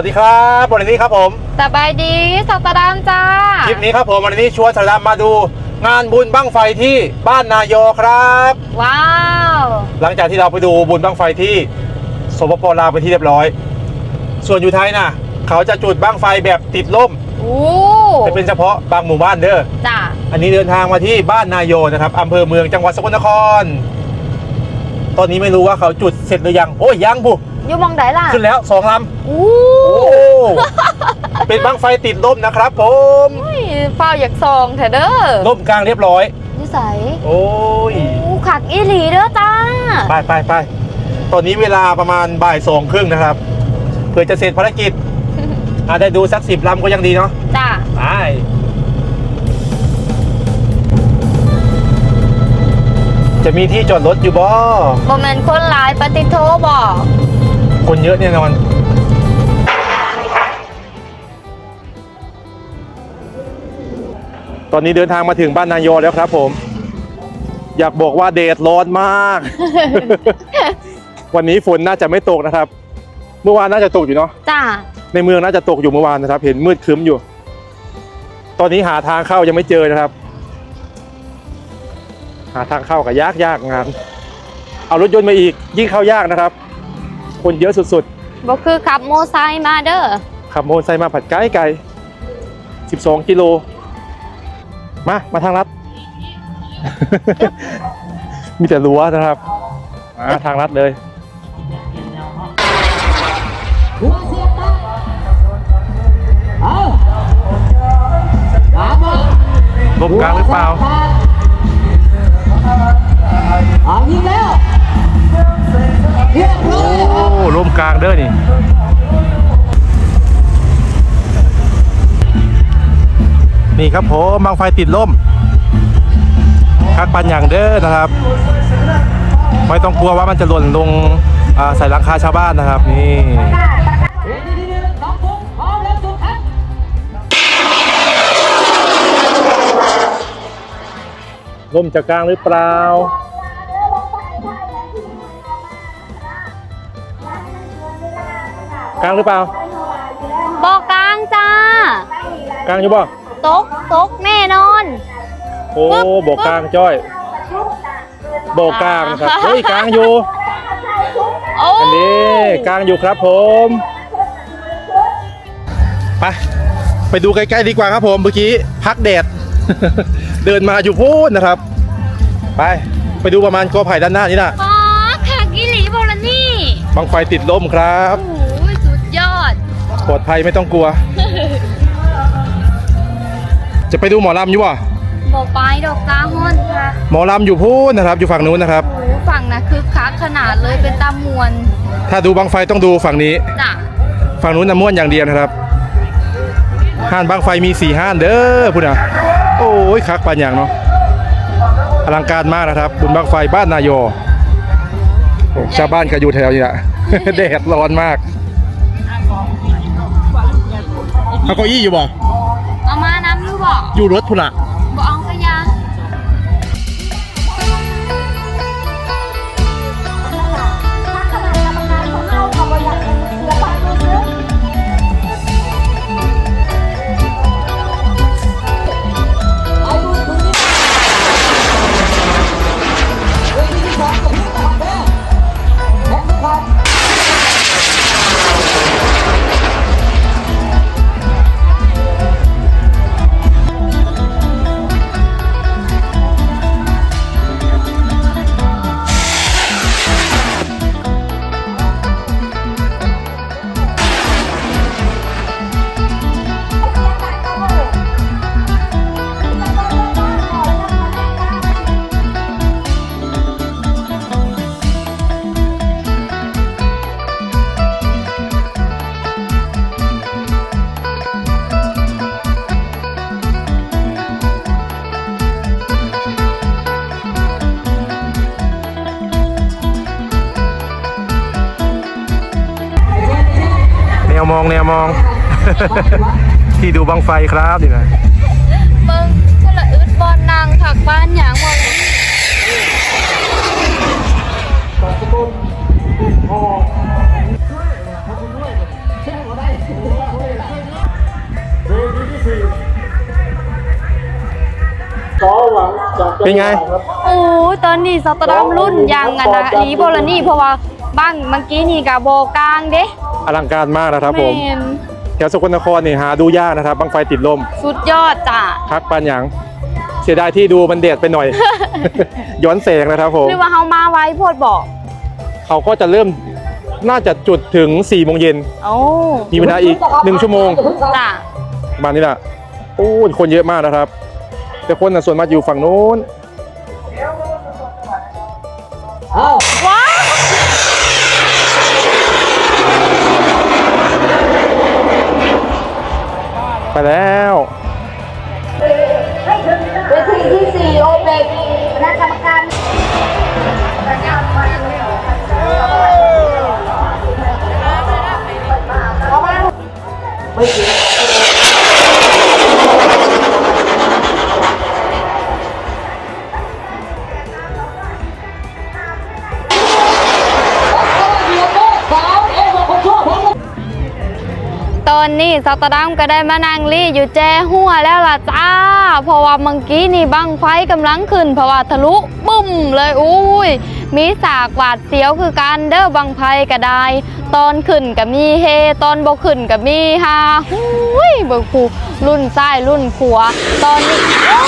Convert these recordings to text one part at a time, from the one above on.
วัสดีครับวันนี้ครับผมสบายดีสัตดามจ้า คลิปนี้ครับผมวันนี้ชวนสารามมาดู งานบุญบั้งไฟที่บ้านนายอครับ ว้าว หลังจากที่เราไปดูบุญบั้งไฟที่สปปลาวไปนที่เรียบร้อย ส่วนอยู่ไทยนะเขาจะจุดบั้งไฟแบบติดล่มโอ้จะเป็นเฉพาะบางหมู่บ้านเด้อจ้าอันนี้เดินทางมาที่บ้านนายอนะครับอำเภอเมืองจังหวัดสกลนคร ตอนนี้ไม่รู้ว่าเขาจุดเสร็จหรือยัง โอ้ยยังบุอยู่มองไหนล่ะขึ้นแล้วสองลำโอ้โอ้เป็นบั้งไฟติดล่มนะครับผมยเฝ้าอยากซองเถอะเด้อล่มกลางเรียบร้อยนิสัยโอ้ยโอ้ขักอีหลีเด้อจ้าไปไปไปตอนนี้เวลาประมาณบ่ายสองครึ่งนะครับเพื่อจะเสร็จภารกิจอาจจะได้ดูสักสิบลำก็ยังดีเนาะจ้าไป จะมีที่จอดรถอยู่บ่โมเมนต์คนหลายปฏิโทบอกคนเยอะแน่นอนตอนนี้เดินทางมาถึงบ้านนายอแล้วครับผม อยากบอกว่าเดดร้อนมาก วันนี้ฝนน่าจะไม่ตกนะครับ เมื่อวานน่าจะตกอยู่เนาะจ้าในเมืองน่าจะตกอยู่เมื่อวานนะครับ เห็นมืดครึ้มอยู่ ตอนนี้หาทางเข้ายังไม่เจอนะครับ หาทางเข้าก็ยากยากงาน เอารถยนต์มาอีกยิ่งเข้ายากนะครับ คนเยอะสุดบอกคือขับโมไซค์มาเด้อๆขับมอเตอร์ไซค์มาผัดไกลไกล12 กิโล มา มาทางลัด มีแต่รั้วนะครับมาทางลัดเลยหัวเสียบตาเอาตามมาลมกลางหรือเปล่า เอายิงแล้วเรียบร้อยครับโอ้ลมกลางเด้อนี่นี่ครับผมบางไฟติดล่มคักปันอย่างเด้อนะครับ ไม่ต้องกลัวว่ามันจะหล่นลงอ่าใส่หลังคาชาวบ้านนะครับนี่เดี๋ยวดีๆๆน้องปุ๊บพร้อมแล้วจุดครับล่มจะกลางหรือเปล่า กลางหรือเปล่าบอกกลางจ้ากลางอยู่บ่ตกตกแน่นอน โอ้ปึ๊บบอกกลางจ้อยบอกกลางนะครับเฮ้ยกลางอยู่โอ้อันนี้กลางอยู่ครับผมไปไปดูใกล้ๆดีกว่าครับผมเมื่อกี้พักแดด เดินมาอยู่พูดนะครับ ไปไปดูประมาณกอไผ่ด้านหน้านี่นะอ๋อขักอีหลีโบลานี่บังไฟติดลมครับโอ้ยสุดยอด ปลอดภัยไม่ต้องกลัว จะไปดูหมอลำอยู่ป่ะบอกไปดอกกาฮอนค่ะหมอลำอยู่พูดนะครับ อยู่ฝั่งนู้นนะครับโอ้ฝั่งนะคือคักขนาดเลยเป็นตามวนถ้าดูบังไฟต้องดูฝั่งนี้ จ้ะฝั่งนู้นน้ำม่วนอย่างเดียวนะครับห้านบางไฟมีสี่ห้านเด้อพูดนะโอ้ยคักปานอย่างเนาะอลังการมากนะครับ บุญบางไฟบ้านนายอโอ้ชาวบ้านก็อยู่แถวนี้แหละ แดดร้อนมาก เอาเก้าอี้อยู่บ่เอามาน้ำหรือบอกอยู่รถพุ่นละ มอง ที่ดูบังไฟครับนี่นะบิ้งคนละอึดบอลนางผักบ้านหยางมองเป็นไง โอ้ตอนนี้สตรัมรุ่นยังอะนะนี่บอลนี่เพราะว่าบ้างเมื่อกี้นี่กับโบกลางเด้ อลังการมากนะครับผมแม่นแถวสกลนครนี่หาดูยากนะครับบังไฟติดลมสุดยอดจ้ะพักปานหยังเสียดายที่ดูมันเด็ดไปหน่อย ย้อนแสงนะครับผมหรือว่าเฮามาไว้โพดบอกเขาก็จะเริ่มน่าจะจุดถึง4ี่โมงเย็นโอ้มีเวลาอีก1ชั่วโมงจ้ะประมาณนี้แหละโอ้ยคนเยอะมากนะครับ แต่คนน่ะส่วนมากอยู่ฝั่งโน้นเอาว้า ไปแล้วเว ตอนนี้สตอดัมก็ได้มานั่งรีอยู่แจหัวแล้วล่ะจ้า เพราะว่าเมื่อกี้นี่บังไฟกำลังขึ้นเพราะว่าทะลุบุ้มเลยอุ้ยมีสากหวาดเสียวคือการเด้อบังไฟก็ได้ ตอนขึ้นก็มีเฮตอนบ่ขึ้นก็มีฮาหุ้ยบิกผูรุ่นซ้ายรุ่นขวาตอนนี้โอ้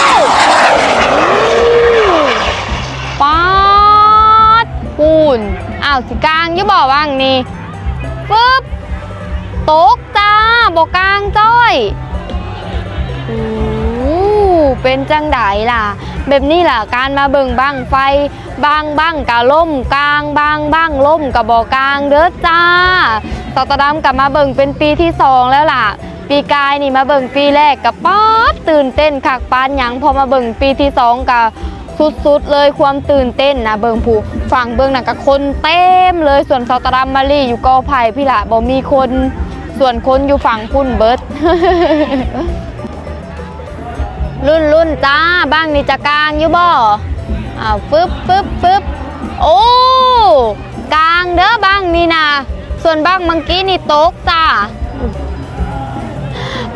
ป๊าดปูนอ้าวสิกลางอยี่บ่ว่างนี่ปึ๊บตก บอกกลางจ้อยโอ้เป็นจังไดล่ะ แบบนี้ล่ะการมาเบิ่งบังไฟบางบังกะล่มกลางบางบังล่มกะบอกลางเด้อจ้าสตอดำกลับมาเบิ่งเป็นปีที่สองแล้วล่ะปีกายนี่มาเบิ่งปีแรกกับป๊อดตื่นเต้นคักปานหยังพอมาเบิ่งปีที่สองกะสุดๆเลยความตื่นเต้นนะเบิ่งผู้ฝั่งเบิ่งน่ะกับคนเต็มเลยส่วนสตอดัมมารีอยู่กอไผ่พี่ละบ่มีคน ส่วนคนอยู่ฝั่งพุ่นเบิร์ดรุ่นรุ่นจ้าบ้างนี่จะกลางอยู่บ่อ้าวฟึบฟึบฟึบโอ้กลางเด้อบ้างนี่นะส่วนบ้างเมื่อกี้นี่โต๊กจ้า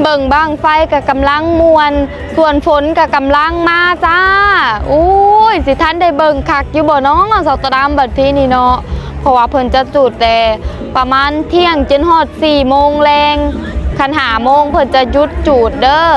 เบิ่งบ้างไฟกับกำลังมวนส่วนฝนกับกำลังมาจ้า อุ้ยสิท่านได้เบิ่งคักอยู่บ่น้องสตอดามบัดที่นี่เนาะ เพราะว่าเพิ่นจะจุดแต่ประมาณเที่ยงจนฮอด4โมงแรงคันหาโมงเพิ่นจะหยุดจูดเด้อ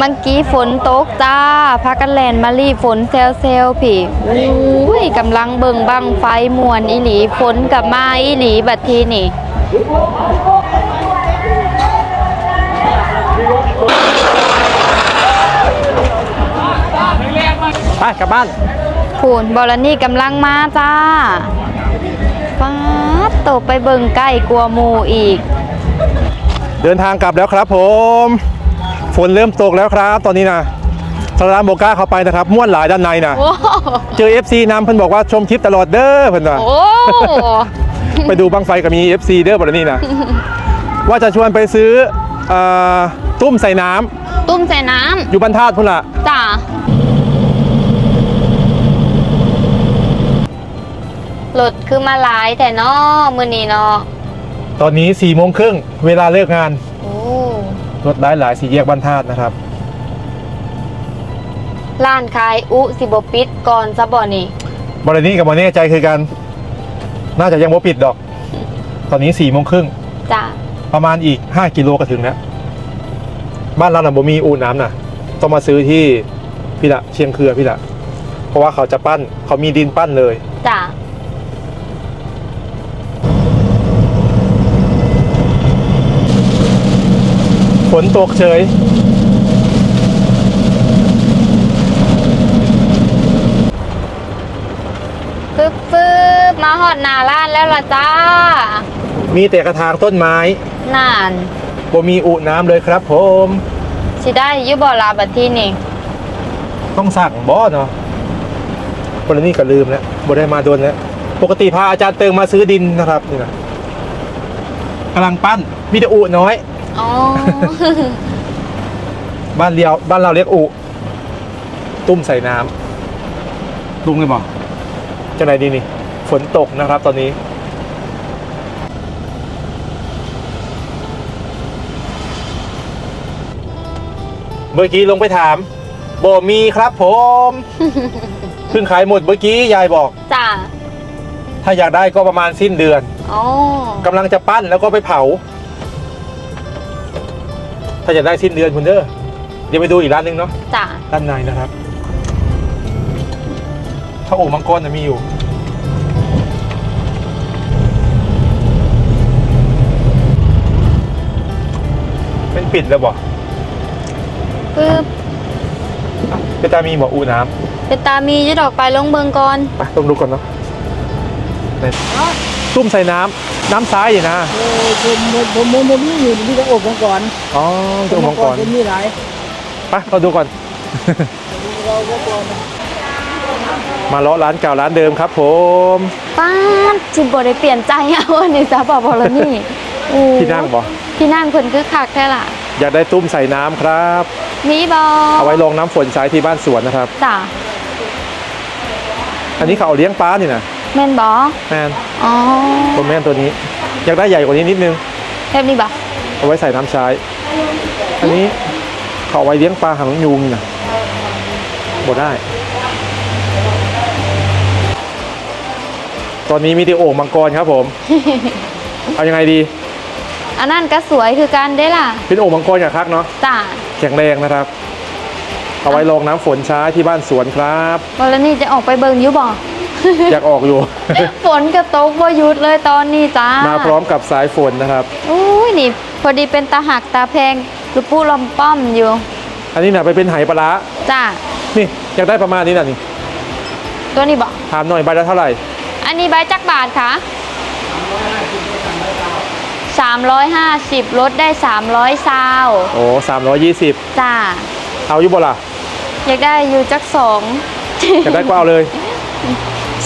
มื่อกี้ฝนตกจ้าพากันแลนมารีฝนเซลเซลผีอุ้ยกำลังเบิ่งบังไฟมวนอีหลีฝนกับมาอีหลีบัดทีนี่ไปกลับบ้านคูณบอลนี่กำลังมาจ้าฟาดตกไปเบิ่งใกล้กลัวมูอีก เดินทางกลับแล้วครับผม ฝนเริ่มตกแล้วครับ ตอนนี้นะสลามโบก้าเข้าไปนะครับม่วนหลายด้านในนะโอ้เจอ FC นำเพิ่นบอกว่าชมคลิปตลอดเด้อเพิ่นว่าโอ้ไปดูบังไฟกับมี FC เด้อบรนี่นะว่าจะชวนไปซื้อเอ่อตุ้มใส่น้ำตุ้มใส่น้อยู่บรรทัดพุ่นละำจ้ารถคือมาหลายแต่นอมือนี้เนาะตอนนี้4ี่โมงครึ่งเวลาเลิกงานโอ้ รถหลายหลายๆสี่แยกบรรทัดนะครับร้านขายอุสิบปิดก่อนซะบ่นี่บรนี่กับบรนี่ใจคือกัน น่าจะยังบ่ปิดดอก ตอนนี้4ี่โมงครึ่งจ้าประมาณอีก 5 กิโลก็ถึงแล้วบ้านเราน่ะบ่มีอูน้ำน่ะต้องมาซื้อที่พี่ละเชียงเคือพี่ละเพราะว่าเขาจะปั้นเขามีดินปั้นเลยจ้า ฝนตกเฉยฟึบฟึบมาหอดหน้าร้านแล้วล่ะจ้า มีแต่กระถางต้นไม้นานบ่มีอูน้ำเลยครับผม สิได้อยุบอลาบัดที่นี่ ต้องสั่งบอสเนาะคนนี้ก็ลืมแล้วบ่ได้มาโดนแล้ว ปกติพาอาจารย์เติงมาซื้อดินนะครับนี่นะกำลังปั้นมีแต่อูน้อย อ๋อ บ้านเรียวบ้านเราเรียกอูตุ้มใส่น้ำลุงเลยบอกจะไหนดีนี่ ฝนตกนะครับ ตอนนี้ เมื่อกี้ลงไปถามบมีครับผมเพิ่งขายหมดเมื่อกี้ยายบอก จ้าถ้าอยากได้ก็ประมาณสิ้นเดือนอ๋อกำลังจะปั้นแล้วก็ไปเผา ถ้าอยากได้สิ้นเดือนคุณเด้อเดี๋ยวไปดูอีกร้านหนึงเนาะจ้าด้านในนะครับถ้าโอ่งมังกรจะมีอยู่ เป็นปิดแล้วบ่ปึ๊บเป็นตามีบ่อูน้เป็นตามีอยุดออกไปลงเบิงก่อนำไปต้องดูก่อนเนาะไหนตุ้มใส่น้ำ น้ำซ้ายอยู่นะเออผมผมผมผมมีอยู่ที่จะอบมังกรอ๋อตัวมังกรผมมีหลายไปเราดูก่อน เราก็ก่อนมาเลาะร้านเก่าร้านเดิมครับ ผมป้าดจิบได้เปลี่ยนใจเอาอันนี้จ้าบอบอลนี่โอ้ที่นั่งบ่พี่นั่งเพิ่นคือคักแท้ล่ะ อยากได้ตุ้มใส่น้ำครับ มีบอเอาไว้รองน้ำฝนใช้ที่บ้านสวนนะครับ จ้าอันนี้เขาเอาเลี้ยงปลานี่นะ แม่นบอแมนอ๋อตัวแม่นตัวนี้ อยากได้ใหญ่กว่านี้นิดนึงแบบนี้บอเอาไว้ใส่น้ำใช้อันนี้เขาเอาไว้เลี้ยงปลาหางยุงนี่นะบดได้ ตอนนี้มีแต่โอ่งมังกรครับผม เอายังไงดี อันนั้นก็สวยคือกันได้ล่ะ เป็นโอ่งมังกรอย่างคักเนาะจ้าแข็งแรงนะครับ เอาไว้รองน้ำฝนใช้ที่บ้านสวนครับบอลนี่จะออกไปเบิงอยุบอ อยากออกอยู่ ฝนกระตกว่าหยุดเลยตอนนี้จ้า มาพร้อมกับสายฝนนะครับอุ้ยนี่ พอดีเป็นตาหักตาแพงลูกปูลอมป้อมอยู่ อันนี้นะไปเป็นไหปลาร้าจ้า นี่อยากได้ประมาณนี้นะนี่ ตัวนี้บอกถามหน่อยใบละเท่าไหร่ อันนี้ใบจักบาทคะ350ลดได้ 300ซาวโอ้สามร้อยยี่สิบจ้า เอาอยู่บ่ล่ะ อยากได้อยู่จักสอง อยากได้ก็เอาเลย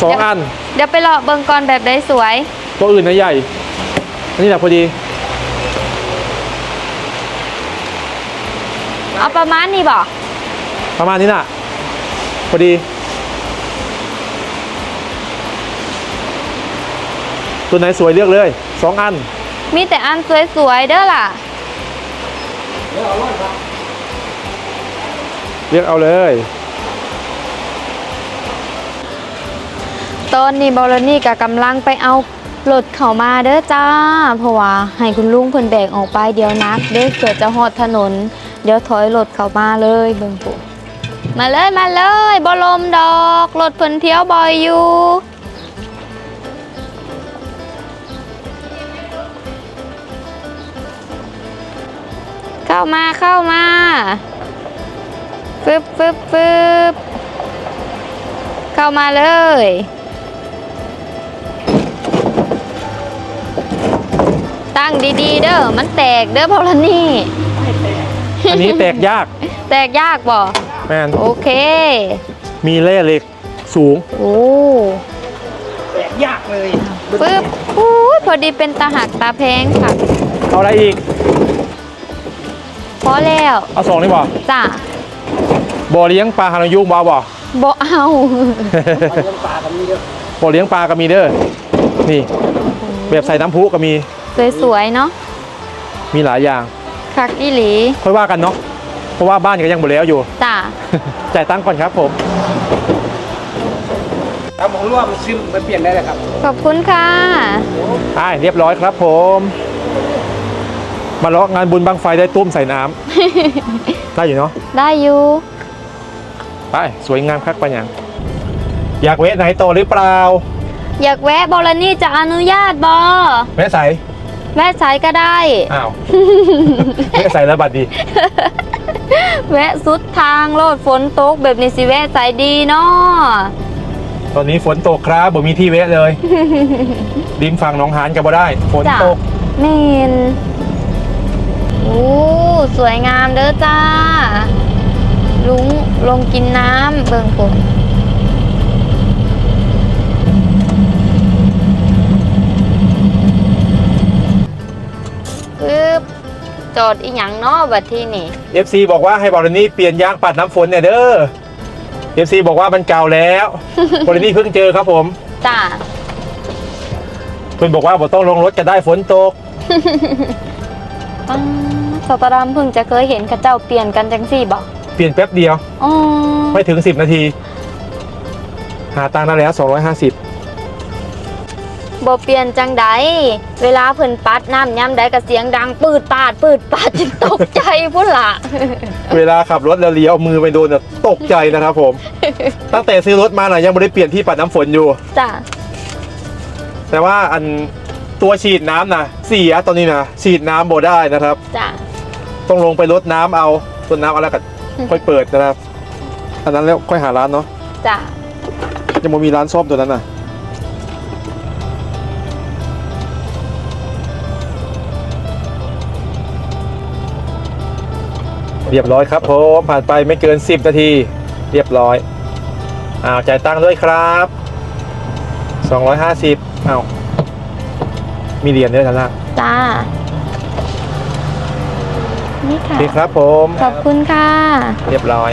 สองอัน เดี๋ยวไปรอเบิงก่อนแบบได้สวย ตัวอื่นนะใหญ่ อันนี้แหละพอดี เอาประมาณนี้บอกประมาณนี้น่ะ พอดี ตัวไหนสวยเลือกเลยสองอัน มีแต่อันสวยๆเด้อล่ะ เลือกเอาเลย ตอนนี้บอลนี่กับกำลังไปเอารถเข้ามาเด้อจ้า เพราะว่าให้คุณลุงเพิ่นแบกออกไปเดี๋ยวนักเด้เกิดจะหอดถนน เดี๋ยวถอยรถเข้ามาเลยเบิ่งปุ๊มาเลยมาเลยบอลมดอกรถเพิ่นเที่ยวบ่อยอยู่เข้ามาเข้ามาฟึบฟึบฟึบเข้ามาเลย ตั้งดีๆ เด้อ มันแตกเด้อพอลนี่ อันนี้แตกยาก แตกยากบ่แมนโอเค มีแร่เหล็กสูง โอ้แตกยากเลยปึ๊บอู้พอดีเป็นตาหักตาแพงค่ะ เอาอะไรอีก พอแล้ว เอาสองนี่บ่จ้ะบ่อเลี้ยงปลาหางยุบ่บ่บ่เอาเอเรื่องปลากับนี้เด้อบ่อเลี้ยงปลาก็มีเด้อ นี่ แบบใส่น้ำพุก็มี สวยๆเนาะมีหลายอย่างคักอีหลี ค่อยว่ากันเนาะเพราะว่าบ้านก็ยังบ่แล้วอยู่จ้ะจ่ายตังค์ก่อนครับผมเอาของร่วมซึมไปเปลี่ยนได้เลยครับ ขอบคุณค่ะใช่เรียบร้อยครับผม มาเลาะงานบุญบังไฟได้ตุ้มใส่น้ำ ได้อยู่เนาะได้อยู่ ไป สวยงามคักปัญญังอยากเวะไหนโตอหรือเปล่า อยากแวะบอลนี่จะอนุญาตบอแม่ใส แวะสายก็ได้ อ้าวแม่ใสแล้วบัดดี แวะสุดทางโลดฝนตกแบบนี้สิแวะสายดีเนาะตอนนี้ฝนตกครับบ่มีที่เวะเลย ริมฝั่งหนองหานกับบ่ได้ ฝนจ้ะตกเมนโอ้สวยงามเด้อจ้า ลุงลงกินน้ำเบิ่งผมปึ๊ จอดอีหยังเนาะบัดที่นี่ FC บอกว่าให้บอลนี่เปลี่ยนยางปัดน้ำฝนเนี่ยเด้อ FC บอกว่ามันเก่าแล้ว บอลนี่เพิ่งเจอครับผม จ้าเพิ่นบอกว่าบ่ต้องลงรถจะได้ฝนตก ปังสตารามเพิ่งจะเคยเห็นเข้าเจ้าเปลี่ยนกันจังสี่บอกเปลี่ยนแป๊บเดียว อ๋อไม่ถึง 10 นาที หาตังค์ได้แล้ว 250 บ่เปลี่ยนจังใดเวลาเพิ่นปัดน้ำย้ำใดก็เสียงดัง ปืดปาด ปืดปาดจนตกใจพุ่นละเวลาขับรถแล้วเลี้ยวมือไปโดนน่ะตกใจนะครับผม ตั้งแต่ซื้อรถมาน่ะยังไม่ได้เปลี่ยนที่ปัดน้ำฝนอยู่ จ้ะแต่ว่าอันตัวฉีดน้ำนะเสียตอนนี้นะฉีดน้ำบ่ได้นะครับ จ้ะต้องลงไปลดน้ำเอาต้นน้ำเอาแล้วก็ค่อยเปิดนะครับ อันนั้นแล้วค่อยหาร้านเนาะจ้ะยังไม่มีร้านซ่อมตัวนั้นน่ะ เรียบร้อยครับผมผ่านไปไม่เกิน 10 นาที เรียบร้อยอ้าวจ่ายตังค์ด้วยครับ 250อ้าวมีเหรียญด้วยท่านละจ้า นี่โอค่ะเคครับผม ขอบคุณค่ะ เรียบร้อย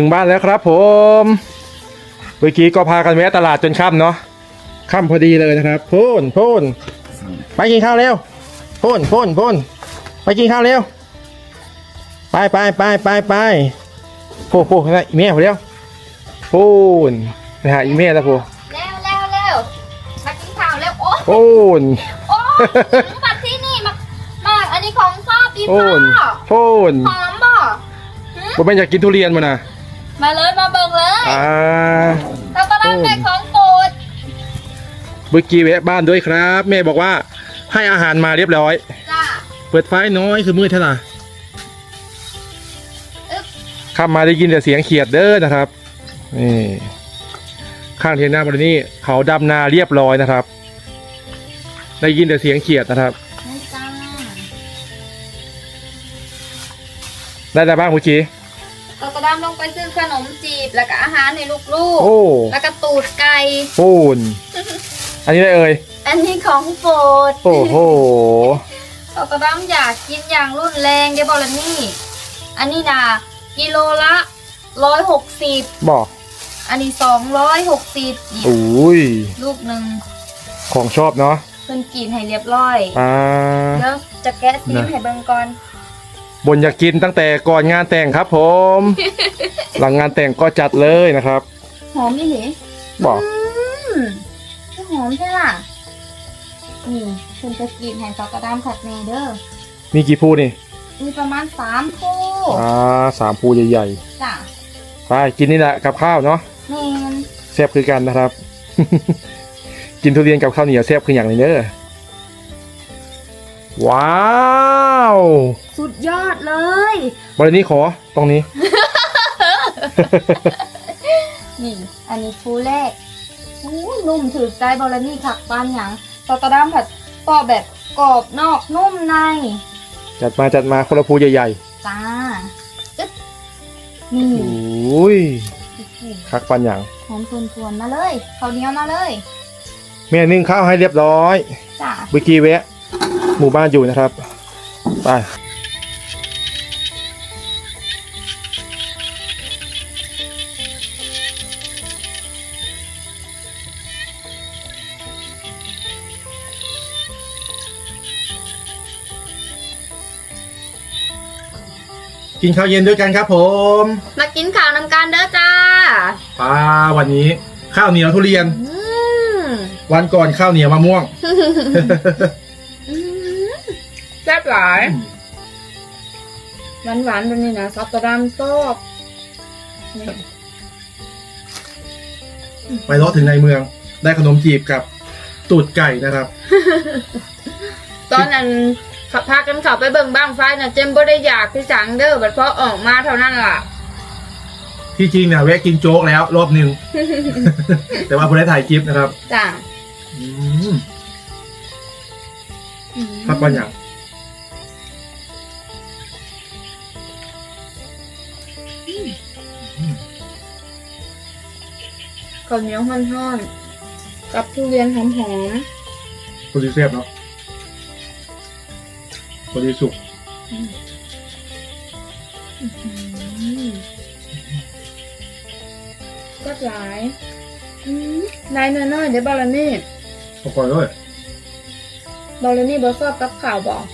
ถึงบ้านแล้วครับผม เมื่อกี้ก็พากันแวะตลาดจนค่ำเนาะค่ำพอดีเลยนะครับพ่นพ่นไปกินข้าวเร็วพ่นพ่นพ่นไปกินข้าวเร็วไปไปไปไปไปโอ้โหนะอีเมียพอเร็วพูนนะฮะอีเมียแล้วพูเร็วเร็วเร็วมากินข้าวเร็วโอ้พูนโอ้ถึงบัดที่นี่มากมากอันนี้ของชอบพี่พูพ่อนพูนหอมบ่ผมไม่อยากกินทุเรียนมานะ มาเลยมาเบิ่งเลยอ่าสตารามได้ของโปรดเมื่อกี้แวะบ้านด้วยครับ แม่บอกว่าให้อาหารมาเรียบร้อย จ้าเปิดไฟน้อยคือมืดเท่าไหร่อึ๊บขับมาได้ยินแต่เสียงเขียดเด้อนะครับนี่ข้างเทียนหน้าบรินี่เขาดำนาเรียบร้อยนะครับ ได้ยินแต่เสียงเขียดนะครับนี่จ้าได้แต่บ้างเมื่อกี้ เราจะดำลงไปซื้อขนมจีบ แล้วก็อาหารให้ลูกโอ้ ๆ แล้วก็ตูดไก่ ปูน อันนี้ได้เอ่ยอันนี้ของโปรดโอ้โห เราจะดำอยากกินอย่างรุนแรงเดี๋ยวบอกแล้วนี่ อันนี้นะกิโลละร้อยหกสิบ บอกอันนี้สองร้อยหกสิบโอ้ย ลูกหนึ่งของชอบเนาะเพิ่นกินให้เรียบร้อย อ่า เดี๋ยวจะแกะซีมนะให้เบิ่งก่อน บนอยากกินตั้งแต่ก่อนงานแต่งครับผม หลังงานแต่งก็จัดเลยนะครับหอมนี่เหรอบอกอืมหอมใช่ล่ะนี่เพิ่นจะกินให้ซอกกระดามขัดเนเด้อมีกี่ผู้นี่มีประมาณสามคู่อ่าสามผู้ใหญ่จ้ะไปกินนี่แหละกับข้าวเนาะแมนแซ่บคือกันนะครับ กินทุเรียนกับข้าวเหนียวแซ่บคืออย่างหนึงเด้อ ว้าวสุดยอดเลยบรินี้ขอตรงนี้ นี่ อันนี้ฟูแรกอู้นุ่มถือใจบอลนี่ขักปานหยังตอตะดามผัดปอบแบบกรอบนอกนุ่มใน จัดมาจัดมาคนละภูใหญ่จ้าจึ๊บนี่ๆอุ้ยคักปันอย่างหอมทวนทวนๆมาเลยข้าวเหนียวมาเลย แม่นึ่งข้าวให้เรียบร้อยจ้า เมื่อกี้แวะ หมู่บ้านอยู่นะครับไปกินข้าวเย็นด้วยกันครับผม มากินข้าวนำกันเด้อจ้าปลาวันนี้ข้าวเหนียวทุเรียนอืมวันก่อนข้าวเหนียวมะม่วงอืมแซ่บหลายหวานหวานๆแบบนี้นะซอสตะดามซอกนี่ไปรถถึงในเมือง ได้ขนมจีบกับตูดไก่นะครับ ตอนนั้นขับพากันเขับไปเบิ่งบ้างไฟนะเจมบ่ได้อยากที่สังเด้อบัดพอออกมาเท่านั้นล่ะ ที่จริงเนี่ยแวะกินโจ๊กแล้ว รอบหนึ่งแต่ว่าผมได้ถ่ายคลิปนะครับจ้าอืมพักวันอย่าง ข้าวเหนียวห่อนๆกับทุเรียนหอมพอดีเสียบเนาะพอดีสุกๆแซ่บหลายอืมนายน้อยๆเดี๋ยวบอลนี่พอก่อนเลย บอลนี่บอชอบกับข่าวบอก